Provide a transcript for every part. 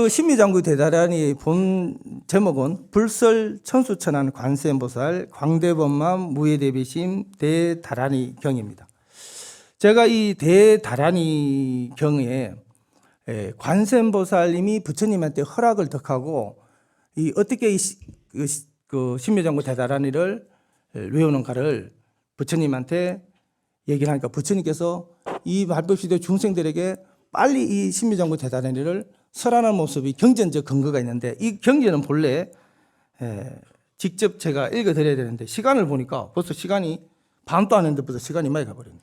그 신미장구 대다란이 본 제목은 불설 천수천안 관세음보살 광대범만 무예대비심 대다란이 경입니다. 제가 이 대다란이 경에 예, 관세음보살님이 부처님한테 허락을 덕하고 이 어떻게 그 시- 그 신묘장구 대다란이를 외우는가를 부처님한테 얘기를 하니까 부처님께서 이 말법시대 중생들에게 빨리 이 신묘장구 대다란이를 설하는 모습이 경전적 근거가 있는데 이 경전은 본래 에, 직접 제가 읽어드려야 되는데 시간을 보니까 벌써 시간이 반도 안 했는데 벌써 시간이 많이 가버렸네.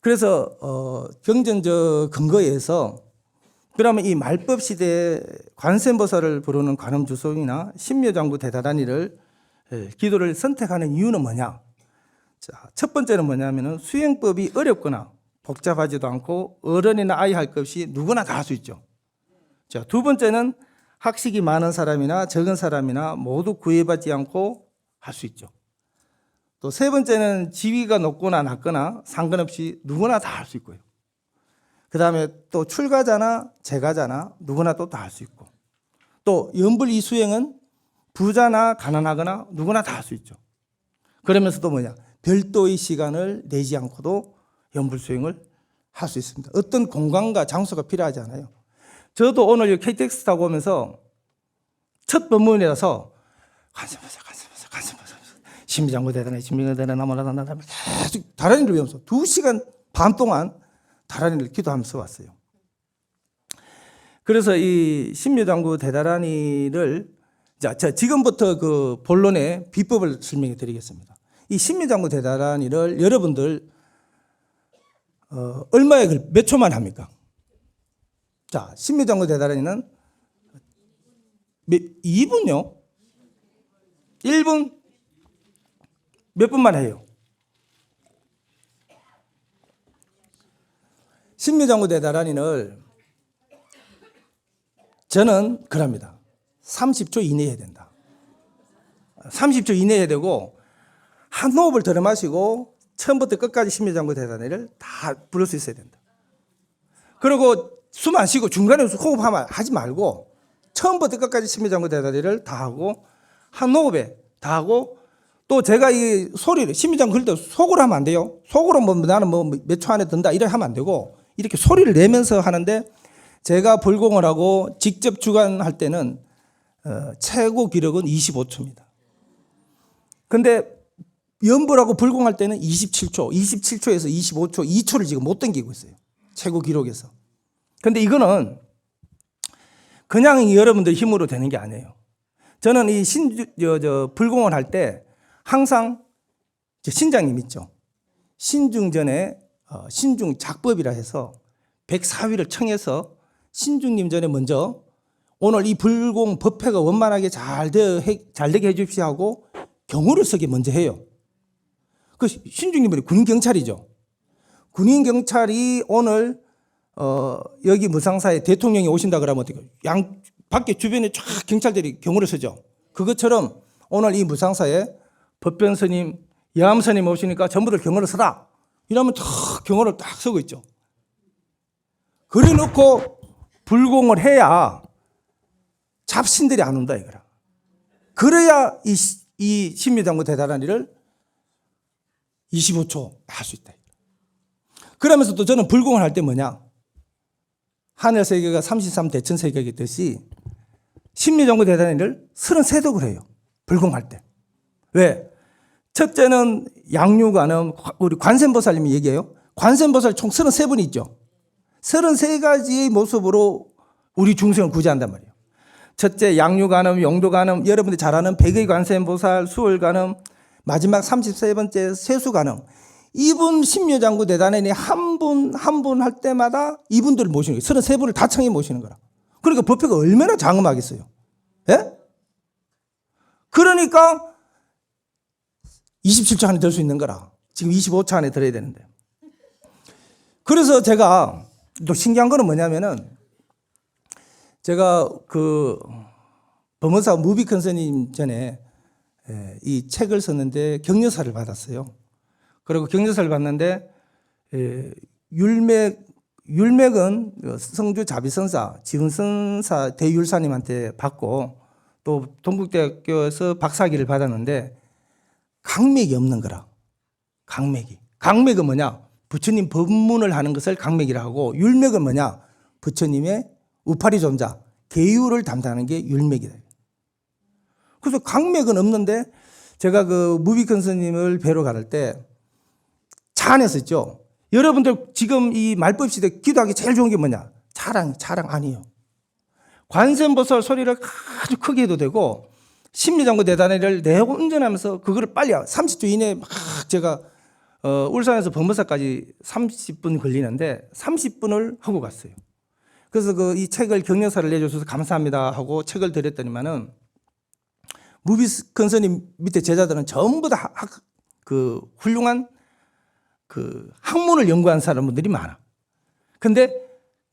그래서 어, 경전적 근거에서 그러면 이 말법 시대에 관세음보살을 부르는 관음주송이나 신묘장구 대다단이를 에, 기도를 선택하는 이유는 뭐냐? 자, 첫 번째는 뭐냐면은 수행법이 어렵거나 복잡하지도 않고 어른이나 아이 할 것 없이 누구나 다 할 수 있죠. 자, 두 번째는 학식이 많은 사람이나 적은 사람이나 모두 구애받지 않고 할 수 있죠. 또 세 번째는 지위가 높거나 낮거나 상관없이 누구나 다 할 수 있고요. 그 다음에 또 출가자나 재가자나 누구나 또 다 할 수 있고 또 연불 이 수행은 부자나 가난하거나 누구나 다 할 수 있죠. 그러면서도 뭐냐 별도의 시간을 내지 않고도 연불 수행을 할 수 있습니다. 어떤 공간과 장소가 필요하지 않아요. 저도 오늘 이 KTX 타고 오면서 첫 법문이라서 간섭하자 간섭하자 간섭하자 심장구 대단해 심장구 대단해 나무라단다 계속 다란이를 외우면서 두 시간 반 동안 다란이를 기도하면서 왔어요. 그래서 이 신묘장구 대다란이를 자, 자 지금부터 그 본론의 비법을 설명해 드리겠습니다. 이 신묘장구 대다란이를 여러분들 어, 얼마에 걸- 몇 초만 합니까? 자, 대다란이는 몇, 2분요? 1분? 몇 분만 해요? 신묘장구 대다란이를 저는 그럽니다. 30초 이내에 된다. 30초 이내에 되고 한 호흡을 들어 마시고 처음부터 끝까지 신묘장구 대단회를 다 부를 수 있어야 된다. 그리고 숨 안 쉬고 중간에 호흡하면 하지 말고 처음부터 끝까지 신묘장구 대단회를 다 하고 한 호흡에 다 하고 또 제가 이 소리를 신묘장 그럴 때 속으로 하면 안 돼요. 속으로 뭐 나는 뭐 몇 초 안에 든다 이렇게 하면 안 되고 이렇게 소리를 내면서 하는데 제가 불공을 하고 직접 주관할 때는 어, 최고 기록은 25초입니다. 근데 연불하고 불공할 때는 27초, 27초에서 25초, 2초를 지금 못 당기고 있어요. 최고 기록에서. 근데 이거는 그냥 여러분들 힘으로 되는 게 아니에요. 저는 이 신, 저, 저, 불공을 할 때 항상 저 신장님 있죠. 신중전에 어, 신중 작법이라 해서 104위를 청해서 신중님 전에 먼저 오늘 이 불공 법회가 원만하게 잘, 되, 잘 되게 해 주십시오 하고 경호를 서게 먼저 해요. 그 신중님은 군인 경찰이죠. 군인 경찰이 오늘 어 여기 무상사에 대통령이 오신다 그러면 어떻게 양 밖에 주변에 쫙 경찰들이 경호를 서죠. 그것처럼 오늘 이 무상사에 법변 스님, 여암 스님 오시니까 전부들 경호를 서라. 이러면 다 경호를 딱 서고 있죠. 그래 놓고 불공을 해야 잡신들이 안 온다 이거라. 그래야 이, 시- 이 신묘장구 대단한 일을 25초 할 수 있다. 그러면서 또 저는 불공을 할 때 뭐냐? 하늘 세계가 33 대천 세계이기 듯이 신묘장구 대단한 일을 33독을 해요. 불공할 때. 왜? 첫째는 양육관음 우리 관세음보살님이 얘기해요. 관세음보살 총 33분이 있죠. 33가지의 모습으로 우리 중생을 구제한단 말이에요. 첫째 양육관음, 용도관음, 여러분들이 잘 아는 백의 관세음보살, 수월관음, 마지막 33번째 세수관음. 이분 신묘장구 대단원이 한 분 한 분 할 때마다 이분들을 모시는 거예요. 33분을 다 청해 모시는 거라. 그러니까 법회가 얼마나 장엄하겠어요. 예? 그러니까 27초 안에 들 수 있는 거라. 지금 25초 안에 들어야 되는데. 그래서 제가 또 신기한 거는 뭐냐면은 제가 그 법무사 무비컨 스님 전에 예, 이 책을 썼는데 격려사를 받았어요. 그리고 격려사를 받는데 예, 율매 율맥은 그 성주 자비선사, 지훈선사 대율사님한테 받고 또 동국대학교에서 박사학위를 받았는데 강맥이 없는 거라. 강맥이. 강맥은 뭐냐? 부처님 법문을 하는 것을 강맥이라 하고 율맥은 뭐냐? 부처님의 우파리 존자, 계율을 담당하는 게 율맥이다. 그래서 강맥은 없는데 제가 그 무비큰 스님을 뵈러 갈 때 차 안에서 있죠. 여러분들 지금 이 말법 시대 기도하기 제일 좋은 게 뭐냐? 자랑, 자랑 아니에요. 관세음보살 소리를 아주 크게 해도 되고 심리장구 대단회를 내고 운전하면서 그거를 빨리 30초 이내에 막 제가 어, 울산에서 범버사까지 30분 걸리는데 30분을 하고 갔어요. 그래서 그 이 책을 경력사를 내줘서 감사합니다 하고 책을 드렸더니만은 스님 밑에 제자들은 전부 다 학, 그 훌륭한 그 학문을 연구한 사람들이 많아. 근데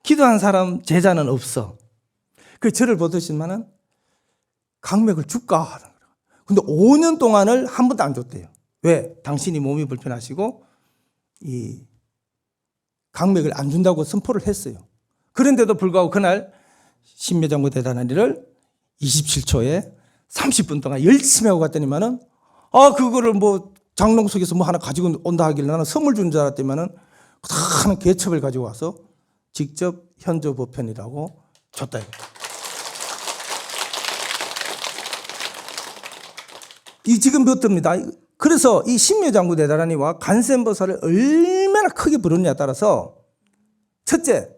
기도한 사람 제자는 없어. 그 저를 보더시만은 강맥을 줄까 하는 거예요. 근데 5년 동안을 한 번도 안 줬대요. 왜? 당신이 몸이 불편하시고 이 강맥을 안 준다고 선포를 했어요. 그런데도 불구하고 그날 신묘장구 대단한 일을 27초에 30분 동안 열심히 하고 갔더니만은 아 그거를 뭐 장롱 속에서 뭐 하나 가지고 온다 하길래 나는 선물 준 줄 알았더니만은 큰 개첩을 가지고 와서 직접 현조 보편이라고 줬다. 이거예요. 이 지금 몇 겁니다. 그래서 이 신묘 장구 대단하니와 간센보살을 얼마나 크게 부르느냐에 따라서 첫째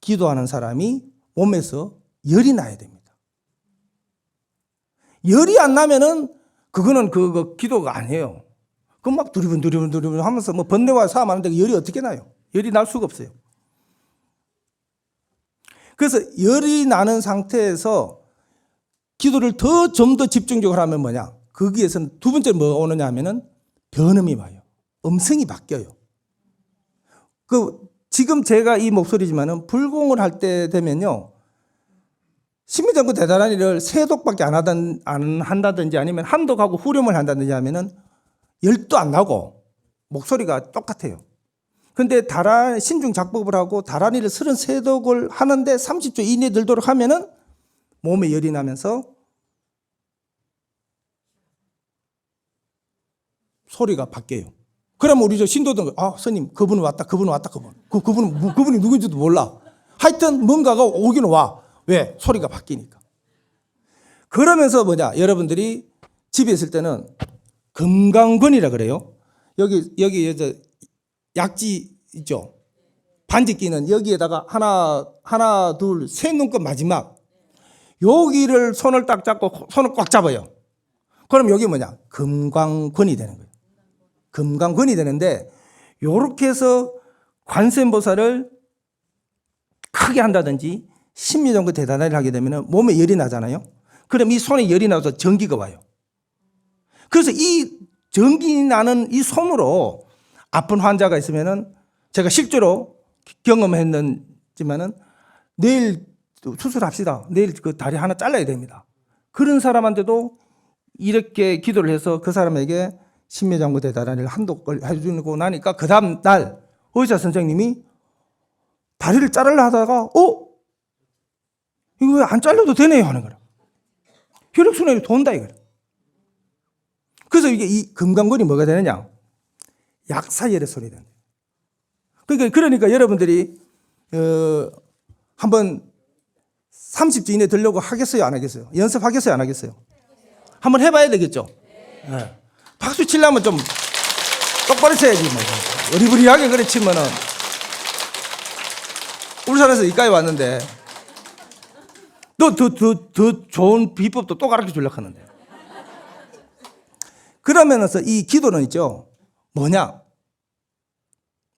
기도하는 사람이 몸에서 열이 나야 됩니다. 열이 안 나면은 그거는 그거 기도가 아니에요. 그막 두리분 두리분 두리분 하면서 뭐 번뇌와 싸움하는데 열이 어떻게 나요? 열이 날 수가 없어요. 그래서 열이 나는 상태에서 기도를 더 좀 더 집중적으로 하면 뭐냐? 거기에서는 두 번째 뭐가 오느냐 하면은 변음이 와요. 음성이 바뀌어요. 그 지금 제가 이 목소리지만은 불공을 할 때 되면요. 신미장구 대단한 일을 세 독밖에 안, 하던, 안 한다든지 아니면 한 독하고 후렴을 한다든지 하면은 열도 안 나고 목소리가 똑같아요. 근데 다란, 신중 작법을 하고 다란이를 33독을 하는데 30초 이내에 들도록 하면은 몸에 열이 나면서 소리가 바뀌어요. 그러면 우리 저 신도들, 아, 스님, 그분 왔다, 그분 왔다, 그분. 그, 그분은, 뭐- 그분이 누군지도 몰라. 하여튼 뭔가가 오기는 와. 왜? 소리가 바뀌니까. 그러면서 뭐냐, 여러분들이 집에 있을 때는 금강근이라 그래요. 여기, 여기, 이제 약지 있죠? 반지 끼는 여기에다가 하나, 하나, 둘, 세 눈끝 마지막. 여기를 손을 딱 잡고 손을 꽉 잡아요. 그럼 여기 뭐냐? 금강근이 되는 거예요. 금강근이 되는데 요렇게 해서 관세음보살을 크게 한다든지 심리 정도 대단하게 하게 되면 몸에 열이 나잖아요. 그럼 이 손에 열이 나서 전기가 와요. 그래서 이 전기 나는 이 손으로 아픈 환자가 있으면은 제가 실제로 경험했는지만은 내일 수술합시다. 내일 그 다리 하나 잘라야 됩니다. 그런 사람한테도 이렇게 기도를 해서 그 사람에게 신묘장구 대단한을 한독을 해주고 나니까 그 다음 날 의사 선생님이 다리를 자르려 하다가 어? 이거 왜 안 잘려도 되네요 하는 거라. 혈액순환이 돈다 이거라. 그래서 이게 이 금강근이 뭐가 되느냐? 약사열의 소리 되는 그러니까, 그러니까 여러분들이 어, 한번 30주 이내 들려고 하겠어요 안 하겠어요? 연습하겠어요 안 하겠어요? 한번 해봐야 되겠죠? 네. 박수 치려면 좀 똑바로 쳐야지 뭐. 어리부리하게 그래 치면은 울산에서 이까지 왔는데 너 더 더 더 좋은 비법도 또 가르쳐 주려고 하는데. 그러면서 이 기도는 있죠. 뭐냐?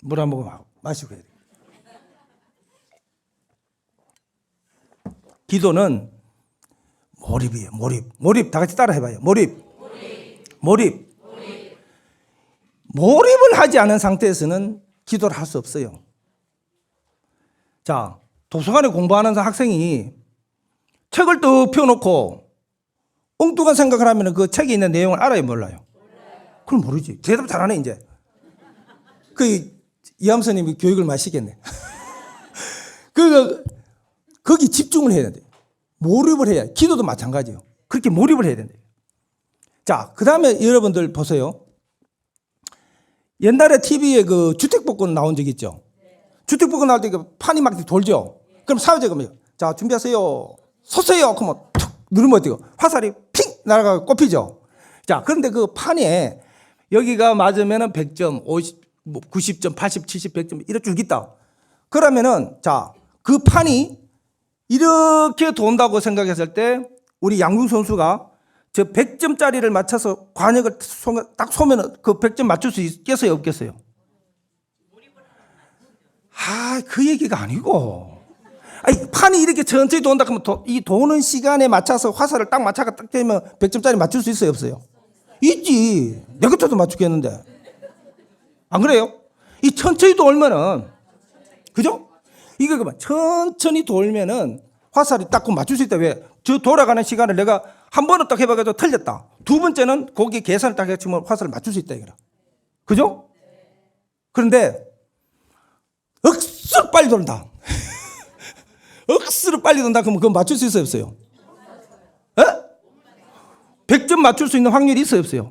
물 한 모금 마- 마시고 해야 돼. 기도는 몰입이에요. 몰입. 몰입. 다 같이 따라 해봐요. 몰입. 몰입. 몰입을 하지 않은 상태에서는 기도를 할 수 없어요. 자, 도서관에 공부하는 학생이 책을 또 펴놓고 엉뚱한 생각을 하면 그 책에 있는 내용을 알아요, 몰라요? 그럼 모르지. 대답 잘하네, 이제. 그, 이함선님이 교육을 마시겠네. 그 거기 집중을 해야 돼. 몰입을 해야. 돼. 기도도 마찬가지예요. 그렇게 몰입을 해야 된다. 자, 그 다음에 여러분들 보세요. 옛날에 TV에 그 주택복권 나온 적 있죠. 주택복권 나올 때그 판이 막 돌죠. 그럼 사회자가 뭐요? 자, 준비하세요. 섰어요. 그러면 툭 누르면 어때요? 화살이 핑 날아가 꼽히죠. 자, 그런데 그 판에 여기가 맞으면은 100점, 50, 뭐 90점, 80, 70, 100점 이렇게 쭉 있다. 그러면은 자, 그 판이 이렇게 돈다고 생각했을 때 우리 양궁 선수가 저 100점짜리를 맞춰서 관역을 쏘면- 딱 쏘면은 그 100점 맞출 수 있겠어요, 없겠어요? 아, 그 얘기가 아니고. 아니, 판이 이렇게 천천히 돈다 그러면 도- 이 도는 시간에 맞춰서 화살을 딱 맞춰가 딱 되면 100점짜리 맞출 수 있어요, 없어요? 있지. 내 것도 맞추겠는데. 안 그래요? 이 천천히 돌면은 그죠? 이거 그만 천천히 돌면은 화살이 딱그 맞출 수 있다. 왜? 저 돌아가는 시간을 내가 한 번은 딱 해봐가지고 틀렸다. 두 번째는 거기 계산을 딱 해치면 화살을 맞출 수 있다 이거라. 그죠? 그런데 억수로 빨리 돈다. 억수로 빨리 돈다 그러면 그거 맞출 수 있어요 없어요? 에? 100점 맞출 수 있는 확률이 있어요 없어요?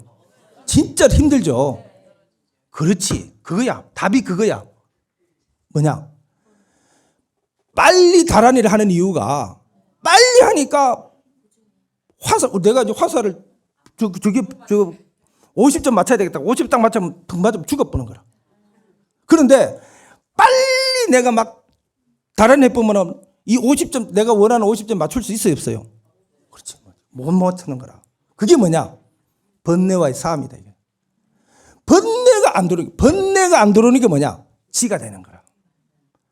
진짜 힘들죠. 그렇지. 그거야. 답이 그거야. 뭐냐? 빨리 다란이를 하는 이유가 빨리 하니까 화살 내가 이제 화살을 저 저기 저 50점 맞춰야 되겠다. 50 딱 맞추면 등 맞으면 죽어보는 거라. 그런데 빨리 내가 막 해보면은 이 50점 내가 원하는 50점 맞출 수 있어요 없어요? 그렇지. 못 맞추는 거라. 그게 뭐냐? 번뇌와의 싸움이다 이게. 번뇌가 안 들어오니 번뇌가 안 들어오는 게 뭐냐? 지가 되는 거라.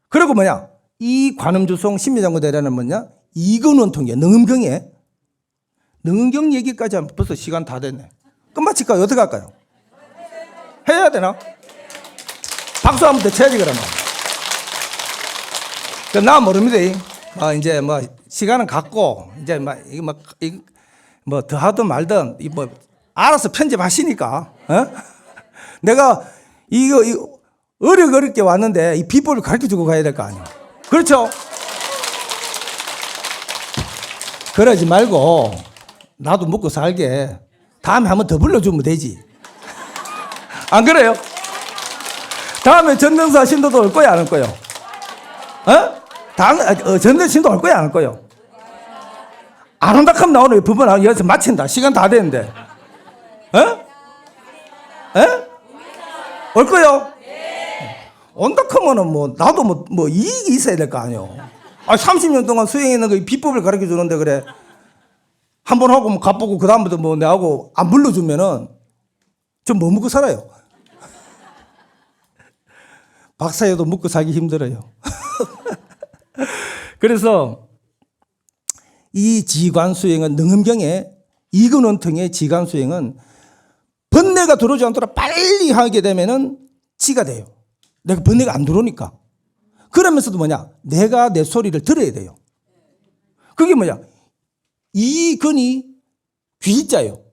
그리고 뭐냐? 이 관음주송 심리장구 대라는 뭐냐? 이근원통이야. 능음경에. 능음경 얘기까지 하면 벌써 시간 다 됐네. 끝마칠까요? 어떻게 할까요? 해야 되나? 박수 한번 더 쳐야지 그러면. 그나 모릅니다. 어, 이제 뭐 시간은 갖고 이제 막 이거 뭐, 이거 뭐더 하든 말든 이뭐 알아서 편집하시니까. 어? 내가 이거, 이거 어렵 어렵게 왔는데 이 비법을 가르쳐 주고 가야 될 거 아니야. 그렇죠? 그러지 말고 나도 먹고 살게 다음에 한 번 더 불러주면 되지. 안 그래요? 다음에 전능사 신도도 올 거야 안 올 거요? 어? 당 어, 전능 신도 올 거야 안 올 거요? 안 온다 하면 나오는 부분 여기서 마친다. 시간 다 됐는데. 어? 에? 올 거요? 온다 하면은 뭐 나도 뭐, 뭐 이익이 있어야 될 거 아니요. 아 30년 동안 수행했는 그 비법을 가르쳐 주는데 그래. 한 번 하고 뭐 갚고 그 다음부터 뭐 내하고 안 불러주면은 좀 뭐 먹고 살아요. 박사여도 먹고 살기 힘들어요. 그래서 이 지관 수행은 능음경에 이근원통의 지관 수행은 번뇌가 들어오지 않도록 빨리 하게 되면은 지가 돼요. 내가 번뇌가 안 들어오니까. 그러면서도 뭐냐? 내가 내 소리를 들어야 돼요. 그게 뭐냐? 이 근이 귀자예요.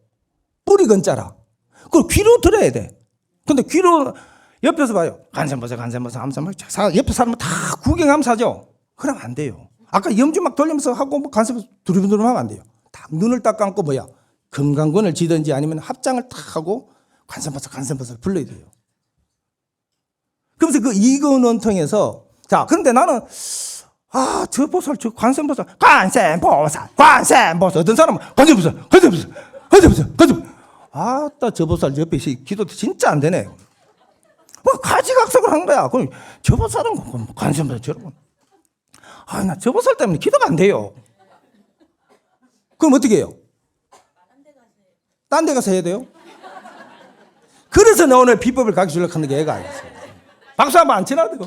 뿌리 근자라. 그걸 귀로 들어야 돼. 근데 귀로 옆에서 봐요. 간센보사, 간센보사, 암산보사. 사- 옆에 사람은 다 구경하면 사죠. 그러면 안 돼요. 아까 염주 막 돌리면서 하고 뭐 간센보사 두루두루 하면 안 돼요. 다 눈을 딱 감고 뭐야? 금강근을 지든지 아니면 합장을 탁 하고 관세음보살 관세음보살 불러야 돼요. 그러면서 그 이근원통에서 자 그런데 나는 아 저 보살 저 관세음보살 관세음보살 관세음보살 어떤 사람은 관세음보살 관세음보살 관세음보살 관세음 아따 저 보살 옆에 시- 기도 진짜 안 되네. 뭐 가지각색을 한 거야. 그럼 저 보살은 관세음보살 저러고 아 나 저 보살 때문에 기도가 안 돼요. 그럼 어떻게 해요? 딴 데 가서 해야 돼요? 그래서 내 오늘 비법을 가르쳐 주려고 하는 게 애가 아니었어. 박수 한번 안 치나, 이거?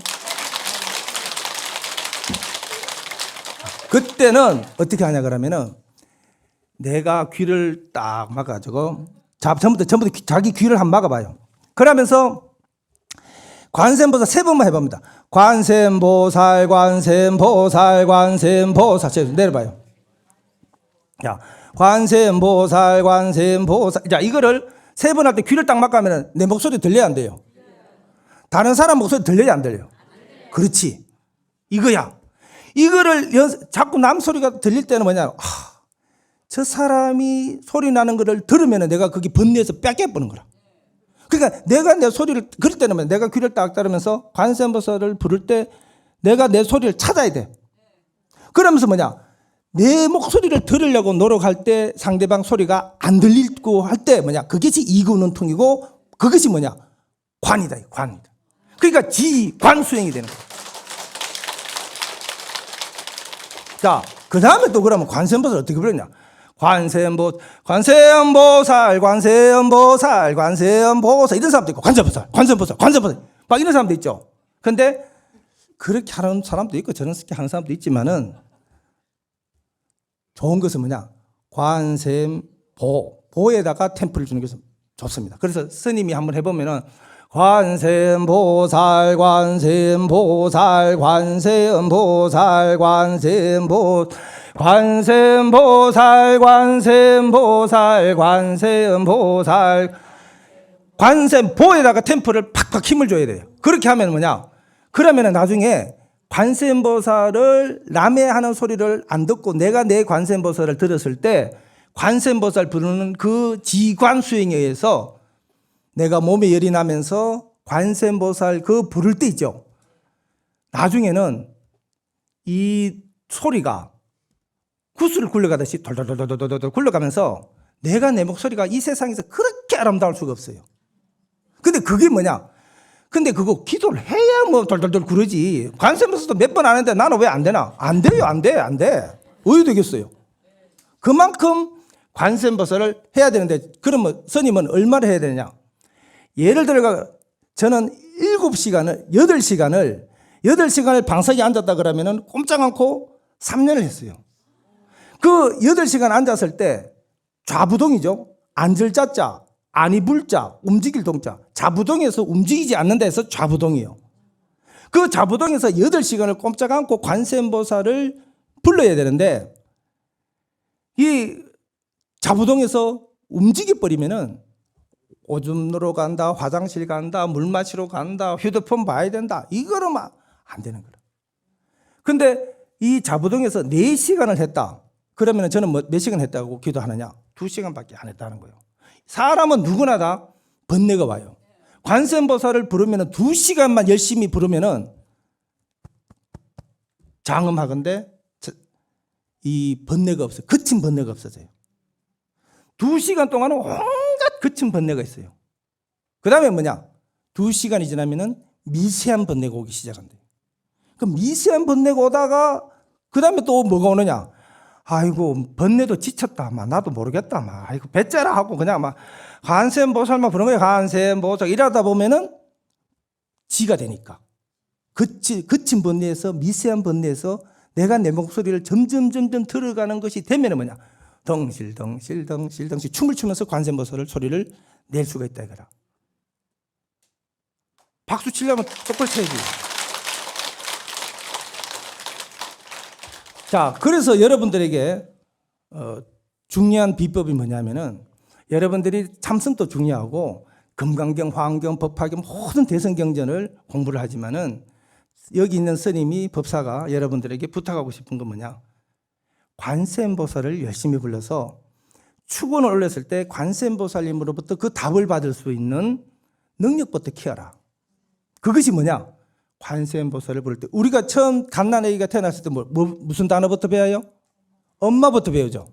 그때는 어떻게 하냐 그러면은 내가 귀를 딱 막아가지고 자, 전부터 전부터 귀- 자기 귀를 한번 막아봐요. 그러면서 관세음보살 세 번만 해봅니다. 관세음보살, 관세음보살, 관세음보살. 자, 내려봐요. 자, 관세음보살, 관세음보살. 자, 이거를 세 번 할 때 귀를 딱 막으면 내 목소리 들려야 안 돼요. 다른 사람 목소리 들려야 안 들려요. 그렇지. 이거야. 이거를 연- 자꾸 남 소리가 들릴 때는 뭐냐? 아, 저 사람이 소리 나는 거를 들으면 내가 거기 번뇌에서 뺏겨버는 거라. 그러니까 내가 내 소리를 그럴 때는 뭐냐? 내가 귀를 딱 따르면서 관세음보살을 부를 때 내가 내 소리를 찾아야 돼. 그러면서 뭐냐? 내 목소리를 들으려고 노력할 때 상대방 소리가 안 들리고 할 때 뭐냐? 그것이 이구는통이고 그것이 뭐냐? 관이다. 관이다. 그러니까 지관 수행이 되는 거야. 자, 그 다음에 또 그러면 관세음보살 어떻게 부르냐? 관세음보, 관세음보살, 관세음보살, 관세음보살 이런 사람도 있고 관세음보살, 관세음보살, 관세음보살 막 이런 사람도 있죠. 근데 그렇게 하는 사람도 있고 저렇게 하는 사람도 있지만은 좋은 것은 뭐냐? 관세음보, 보에다가 템플을 주는 것은 좋습니다. 그래서 스님이 한번 해보면은 관세음보살, 관세음보살, 관세음보살, 관세음보, 관세음보살, 관세음보살, 관세음보살, 관세음보에다가 템플을 팍팍 힘을 줘야 돼요. 그렇게 하면 뭐냐? 그러면은 나중에 관세음보살을 남의 하는 소리를 안 듣고 내가 내 관세음보살을 들었을 때 관세음보살 부르는 그 지관 수행에 의해서 내가 몸에 열이 나면서 관세음보살 그 부를 때 있죠. 나중에는 이 소리가 구슬을 굴러가듯이 돌돌돌돌돌돌 굴러가면서 내가 내 목소리가 이 세상에서 그렇게 아름다울 수가 없어요. 근데 그게 뭐냐? 근데 그거 기도를 해야 뭐 돌돌돌 구르지. 관세음보살도 몇번안 했는데 나는 왜 안 되나? 안 돼요, 안 돼, 안 돼. 왜 되겠어요? 그만큼 관세음보살을 해야 되는데 그러면 스님은 얼마를 해야 되느냐? 예를 들어 저는 7시간을 8시간을 8시간을 방석에 앉았다 그러면은 꼼짝 않고 3년을 했어요. 그 8시간 앉았을 때 좌부동이죠. 앉을 자자, 아니 불자, 움직일 동자. 좌부동에서 움직이지 않는다 해서 좌부동이에요. 그 좌부동에서 8시간을 꼼짝 않고 관세음보살을 불러야 되는데 이 좌부동에서 움직여 버리면은 오줌 누러 간다, 화장실 간다, 물 마시러 간다, 휴대폰 봐야 된다. 이거로만 안 되는 거라. 근데 이 자부동에서 4시간을 했다. 그러면 저는 뭐 몇 시간 했다고 기도하느냐? 2시간밖에 안 했다는 거예요. 사람은 누구나 다 번뇌가 와요. 관세음보살을 부르면 2시간만 열심히 부르면은 장음하건데 저- 이 번뇌가 없어요. 그친 번뇌가 없어져요. 2시간 동안은 온갖 그친 번뇌가 있어요. 그 다음에 뭐냐? 2시간이 지나면은 미세한 번뇌가 오기 시작한대요. 그 미세한 번뇌가 오다가 그 다음에 또 뭐가 오느냐? 아이고 번뇌도 지쳤다. 막 나도 모르겠다. 막 아이고 배째라 하고 그냥 막 관세음보살만 부르는 거예요. 관세음보살 이러다 보면은 지가 되니까 그치, 그친 번뇌에서 미세한 번뇌에서 내가 내 목소리를 점점 점점 들어가는 것이 되면은 뭐냐? 덩실 덩실 덩실 덩실 춤을 추면서 관세음보살을 소리를 낼 수가 있다 이거라. 박수 치려면 똑바로 쳐야지. 자, 그래서 여러분들에게 어, 중요한 비법이 뭐냐면은 여러분들이 참선도 중요하고 금강경, 화엄경, 법화경 모든 대성경전을 공부를 하지만은 여기 있는 스님이 법사가 여러분들에게 부탁하고 싶은 건 뭐냐? 관세음보살을 열심히 불러서 축원을 올렸을 때 관세음보살님으로부터 그 답을 받을 수 있는 능력부터 키워라. 그것이 뭐냐? 관세음보살을 부를 때 우리가 처음 갓난아기가 태어났을 때 뭐, 뭐, 무슨 단어부터 배워요? 엄마부터 배우죠.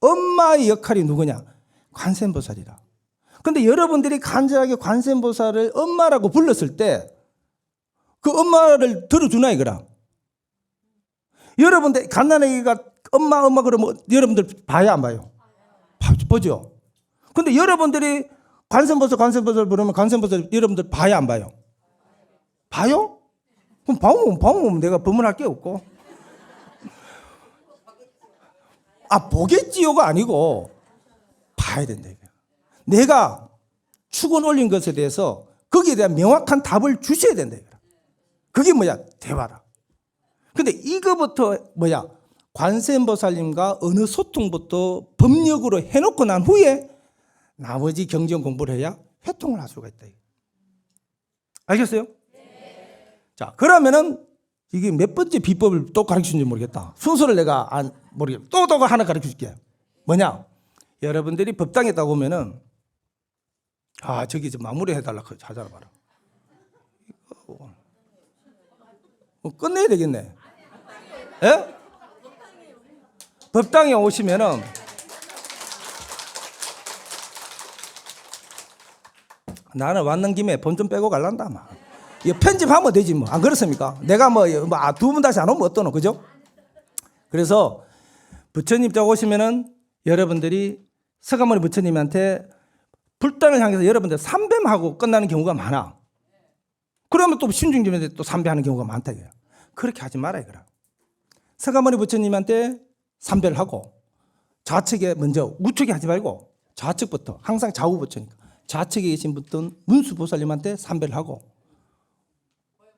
엄마의 역할이 누구냐? 관세음보살이라. 근데 여러분들이 간절하게 관세음보살을 엄마라고 불렀을 때 그 엄마를 들어주나 이거라. 여러분들 갓난아기가 엄마 엄마 그러면 여러분들 봐야 안 봐요? 봐- 보죠. 근데 여러분들이 관세음보살 관세음보살 부르면 관세음보살 여러분들 봐야 안 봐요? 봐요? 그럼 봐면 봐면 내가 법문할 게 없고. 아 보겠지요가 아니고 봐야 된다. 내가 축원 올린 것에 대해서 거기에 대한 명확한 답을 주셔야 된다. 그게 뭐야 대화라. 근데 이거부터 뭐야 관세음보살님과 어느 소통부터 법력으로 해놓고 난 후에 나머지 경전 공부를 해야 회통을 할 수가 있다. 알겠어요? 자, 그러면은 이게 몇 번째 비법을 또 가르쳐 준지 모르겠다. 순서를 내가 안 모르겠다. 또, 또 하나 가르쳐 줄게. 뭐냐? 여러분들이 법당에 딱 오면은, 아, 저기 좀 마무리 해달라. 그 찾아봐라. 이거, 뭐 끝내야 되겠네. 예? 법당에 오시면은, 나는 왔는 김에 본 좀 빼고 갈란다, 막. 편집하면 되지 뭐. 안 그렇습니까? 내가 뭐, 뭐두 분 다시 안 오면 어떠노, 그죠? 그래서 부처님 쪽 오시면은 여러분들이 서가모니 부처님한테 불단을 향해서 여러분들 삼배하고 끝나는 경우가 많아. 그러면 또 신중심에 또 삼배하는 경우가 많다 이거야. 그렇게 하지 마라 이거라. 서가모니 부처님한테 삼배를 하고 좌측에 먼저 우측에 하지 말고 좌측부터 항상 좌우 부처니까 좌측에 계신 분은 문수 보살님한테 삼배를 하고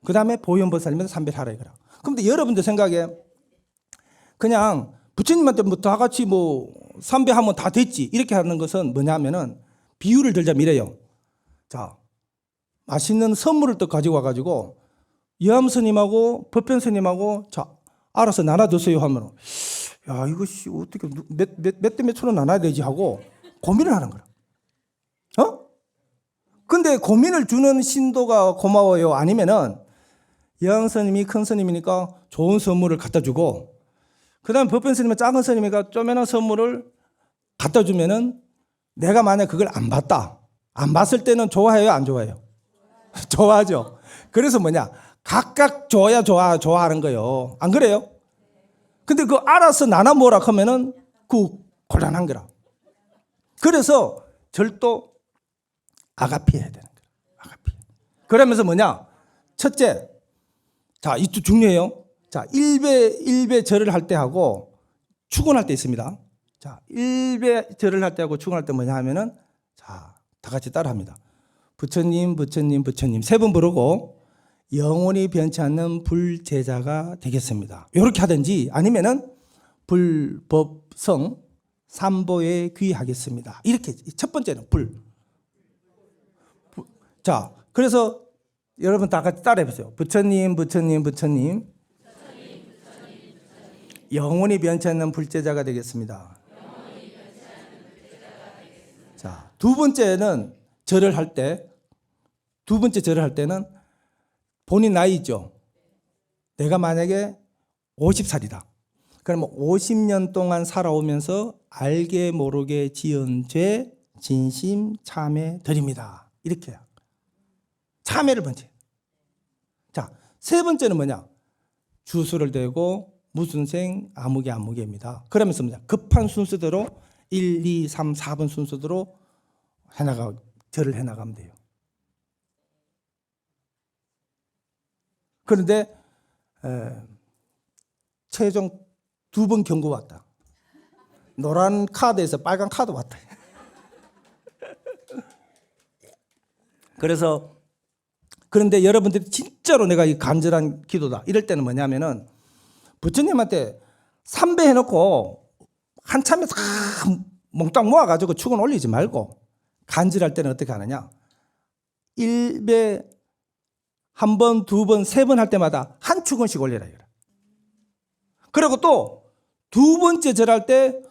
그 다음에 보현 보살님한테 삼배를 하라 이거라. 그런데 여러분들 생각에 그냥 부처님한테부터 다 같이 뭐 삼배하면 다 됐지 이렇게 하는 것은 뭐냐면은 비유를 들자면 이래요. 자, 맛있는 선물을 또 가지고 와가지고 여암 스님하고 법변 스님하고 자 알아서 나눠주세요 하면 야 이것이 어떻게 몇몇 대 몇천 원 나눠야 되지 하고 고민을 하는 거라. 어? 근데 고민을 주는 신도가 고마워요 아니면은 여암 스님이 큰 스님이니까 좋은 선물을 갖다 주고 그다음 법변 스님은 작은 스님이니까 쪼매난 선물을 갖다 주면은 내가 만약 그걸 안 봤다. 안 봤을 때는 좋아해요, 안 좋아해요? 좋아하죠. 그래서 뭐냐? 각각 좋아야 좋아, 좋아하는 거요. 안 그래요? 근데 그 알아서 나눠 먹으라 하면은 그 곤란한 거라. 그래서 절도 아가피 해야 되는 거야. 아가피. 그러면서 뭐냐? 첫째, 자, 이도 중요해요. 자, 일배, 일배 절을 할 때 하고 축원할 때 있습니다. 자, 일배 절을 할 때 하고 축원할 때 뭐냐 하면은 자, 다 같이 따라 합니다. 부처님, 부처님, 부처님 세 번 부르고 영원히 변치 않는 불제자가 되겠습니다. 이렇게 하든지 아니면은 불법성 삼보에 귀하겠습니다. 이렇게 첫 번째는 불. 부- 자, 그래서 여러분 다 같이 따라해 보세요. 부처님, 부처님, 부처님. 영원히 변치 않는 불제자가 되겠습니다. 자, 두 번째는 절을 할 때, 두 번째 절을 할 때는 본인 나이 있죠. 내가 만약에 50살이다. 그러면 50년 동안 살아오면서 알게 모르게 지은 죄 진심 참회 드립니다. 이렇게 해요. 참회를 번지. 자, 세 번째는 뭐냐? 주수를 대고 무슨 생 아무개 아무개입니다. 그러면서 뭐냐? 급한 순서대로 1, 2, 3, 4번 순서대로 해나가 절을 해나가면 돼요. 그런데 에, 최종 두 번 경고 왔다. 노란 카드에서 빨간 카드 왔다. 그래서 그런데 여러분들이 진짜로 내가 이 간절한 기도다. 이럴 때는 뭐냐면은 부처님한테 삼배 해놓고 한참에 다 몽땅 모아가지고 축은 올리지 말고 간절할 때는 어떻게 하느냐? 일배 한 번, 두 번, 세 번 할 때마다 한 축원씩 올려라. 그리고 또 두 번째 절할 때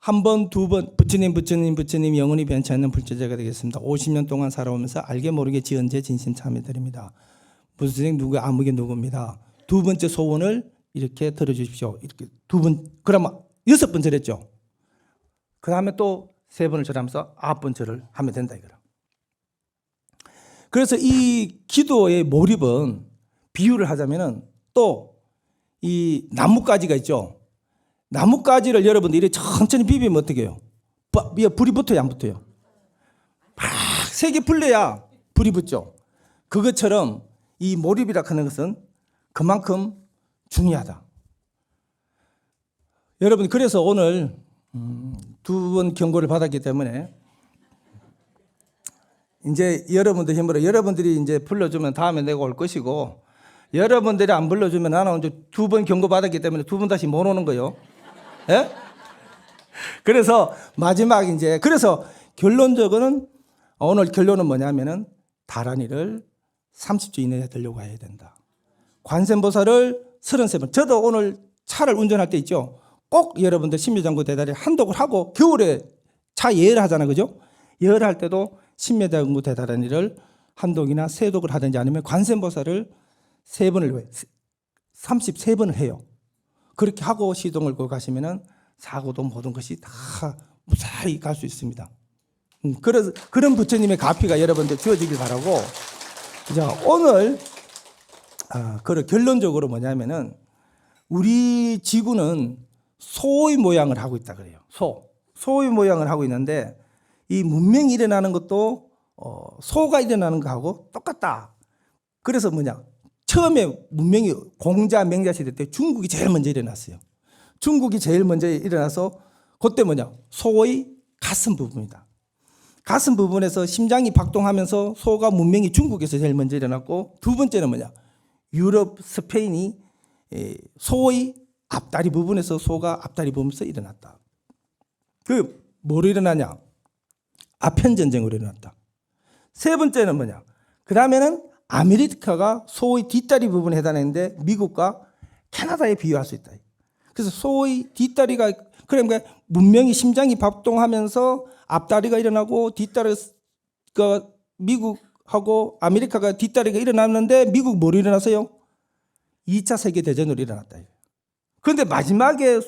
한 번, 두 번, 부처님, 부처님, 부처님, 영원히 변치 않는 불제자가 되겠습니다. 50년 동안 살아오면서 알게 모르게 지은 죄 진심 참여 드립니다. 무슨 누구, 아무개 누구입니다. 두 번째 소원을 이렇게 들어주십시오. 이렇게 두 번, 그러면 여섯 번 절했죠. 그 다음에 또 세 번을 절하면서 아홉 번 절을 하면 된다 이거라. 그래서 이 기도의 몰입은 비유를 하자면은 또 이 나뭇가지가 있죠. 나뭇가지를 여러분들이 천천히 비비면 어떻게 해요? 불이 붙어요, 안 붙어요? 막 색이 불려야 불이 붙죠. 그것처럼 이 몰입이라 하는 것은 그만큼 중요하다. 여러분, 그래서 오늘 음, 두번 경고를 받았기 때문에 이제 여러분들 힘으로 여러분들이 이제 불러주면 다음에 내가 올 것이고 여러분들이 안 불러주면 나는 이제 두 번 경고 받았기 때문에 두 번 다시 못 오는 거요. 예? 그래서 마지막 이제 그래서 결론적으로는 오늘 결론은 뭐냐면은 다란이를 30주 이내에 들려고 해야 된다. 관세음보살을 33번. 저도 오늘 차를 운전할 때 있죠. 꼭 여러분들 신묘장구 대다리 한독을 하고 겨울에 차 예열 하잖아요. 그죠? 예열할 때도 신묘장구 대다리를 한독이나 세독을 하든지 아니면 관세음보살을 세 번을 왜 33번을 해요. 그렇게 하고 시동을 걸고 가시면은 사고도 모든 것이 다 무사히 갈 수 있습니다. 음, 그래서 그런 부처님의 가피가 여러분들 주어지길 바라고 자 오늘 아, 그 결론적으로 뭐냐면은 우리 지구는 소의 모양을 하고 있다 그래요. 소 소의 모양을 하고 있는데 이 문명이 일어나는 것도 어, 소가 일어나는 거하고 똑같다. 그래서 뭐냐 처음에 문명이 공자 맹자 시대 때 중국이 제일 먼저 일어났어요. 중국이 제일 먼저 일어나서 그때 뭐냐 소의 가슴 부분이다. 가슴 부분에서 심장이 박동하면서 소가 문명이 중국에서 제일 먼저 일어났고 두 번째는 뭐냐 유럽 스페인이 에, 소의 앞다리 부분에서 소가 앞다리 부분에서 일어났다. 그 뭐로 일어나냐 아편 전쟁으로 일어났다. 세 번째는 뭐냐 그 다음에는 아메리카가 소의 뒷다리 부분에 해당하는데 미국과 캐나다에 비유할 수 있다. 그래서 소의 뒷다리가 그러니까 문명이 심장이 박동하면서 앞다리가 일어나고 뒷다리가 미국하고 아메리카가 뒷다리가 일어났는데 미국 뭐로 일어났어요? 2차 세계 대전으로 일어났다. 그런데 마지막에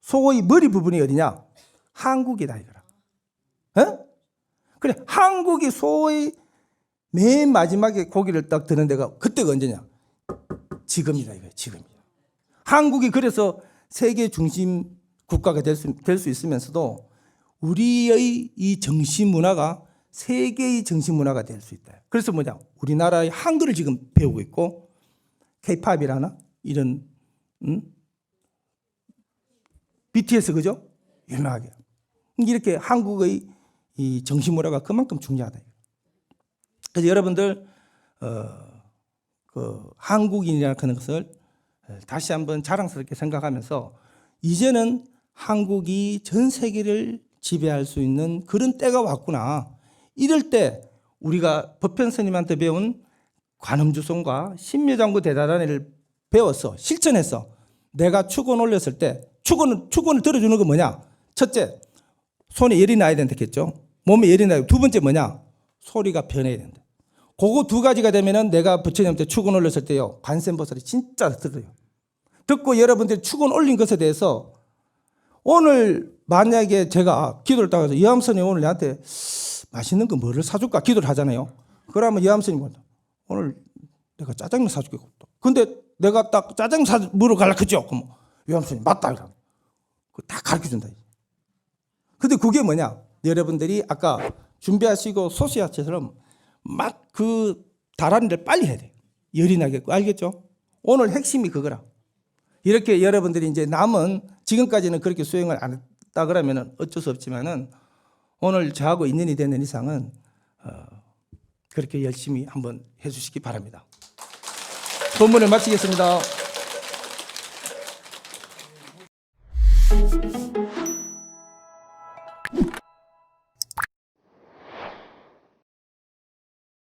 소의 머리 부분이 어디냐? 한국이다 이거라. 에? 그래 한국이 소의 맨 마지막에 고기를 딱 드는 데가 그때가 언제냐? 지금이다 이거야 지금이야. 한국이 그래서 세계 중심 국가가 될수 될 수 있으면서도 우리의 이 정신 문화가 세계의 정신 문화가 될 수 있다. 그래서 뭐냐? 우리나라의 한글을 지금 배우고 있고 K-팝이라나 이런 음? BTS 그죠? 유명하게 이렇게 한국의 이 정신 문화가 그만큼 중요하다. 그래서 여러분들 어, 그 한국인이라는 것을 다시 한번 자랑스럽게 생각하면서 이제는 한국이 전 세계를 지배할 수 있는 그런 때가 왔구나. 이럴 때 우리가 법현 스님한테 배운 관음주성과 신묘장구 대다단을 배워서 실천해서 내가 축원 올렸을 때 축원을 축원을 들어주는 건 뭐냐? 첫째 손에 열이 나야 된다겠죠. 몸에 열이 나야. 두 번째 뭐냐? 소리가 변해야 된다. 그거 두 가지가 되면은 내가 부처님한테 축원 올렸을 때요 관세음보살이 진짜 들어요. 듣고 여러분들이 축원 올린 것에 대해서 오늘 만약에 제가 기도를 따라서 여암선이 오늘 나한테 맛있는 거 뭐를 사줄까 기도를 하잖아요. 그러면 여암선이 뭐 오늘 내가 짜장면 사줄게. 근데 내가 딱 짜장면 사 물어 갈라 그죠? 그럼 여암선이 맞다 이러. 그다 가르쳐 준다. 근데 그게 뭐냐? 여러분들이 아까 준비하시고 소시아처럼 막그 다란이를 빨리 해야 돼. 열이 나겠고 알겠죠? 오늘 핵심이 그거라. 이렇게 여러분들이 이제 남은 지금까지는 그렇게 수행을 안 했다 그러면은 어쩔 수 없지만은 오늘 저하고 인연이 되는 이상은 어, 그렇게 열심히 한번 해 주시기 바랍니다. 본문을 마치겠습니다.